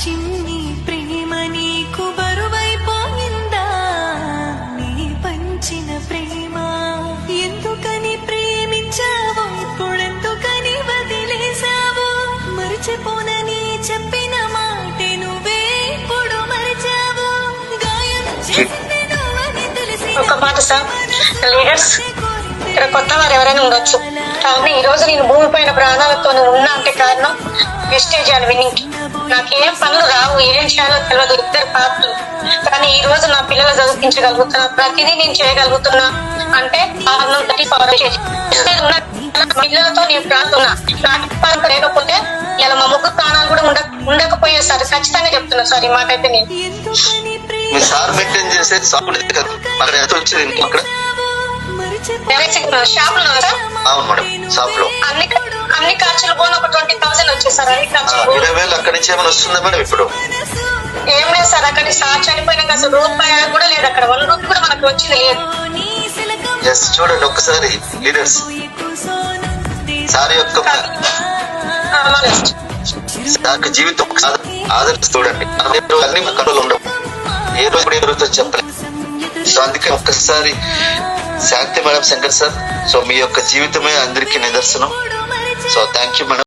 చిన్ని ప్రేమ నీకు బరువైపోయిందా? నీ పంచిన ప్రేమ ఎందుకని ప్రేమించావు? ఇప్పుడెందుకని వదిలేశావు? మరిచిపోనని చెప్పిన నువ్వే ఇప్పుడు ఒక మాట సార్. లీడర్స్ ఇక్కడ కొత్త వారు ఎవరైనా ఉండొచ్చు. కానీ ఈ రోజు నేను భూమి పైన ప్రాణాలతో ఉన్నా అంటే కారణం వెస్టేజ్ అని విన్నింగ్. నాకు ఏం పనులు రావు ఏం చేయాలో తెలియదు ఇద్దరు పాత్రలు. కానీ ఈ రోజు నా పిల్లలు చదివించగలుగుతున్నా ప్రతిదీ నేను చేయగలుగుతున్నా అంటే కారణం దట్ పిల్లలతో నేను ప్రాంతున్నా నాకు పరంగా లేకపోతే ఇలా మా ముగ్గురు ప్రాణాలు కూడా ఉండ ఉండకపోయే సార్. ఖచ్చితంగా చెప్తున్నా సార్ ఈ మాట అయితే నేను సార్ మెయింటైన్ చేసే షాప్లో సార్ అవును మేడం షాప్లో. అన్ని అన్ని ఖర్చులు పోను ఒక ట్వంటీ థౌసండ్ వచ్చాయి సార్ అన్ని ఖర్చులు. ఇరవై వేలు అక్కడి నుంచి ఏమైనా వస్తుందా మేడం ఇప్పుడు? ఏం లేదు సార్ అక్కడ సార్ చనిపోయినాక అసలు రూపాయి కూడా లేదు అక్కడ. వన్ రూపాయి కూడా మనకు వచ్చింది లేదు. ఎస్ చూడండి ఒక్కసారి లీడర్స్ సార్ యొక్క సార్ జీవితం ఆదర్శ చూడండి. అన్ని కంట్రోల్ ఉండవు. ఏ రోజు ఏ రోజు చెప్పలేదు సో అందుకే ఒక్కసారి Shanti madam Shankar sir. So మీ యొక్క జీవితమే అందరికీ నిదర్శనం. So thank you madam.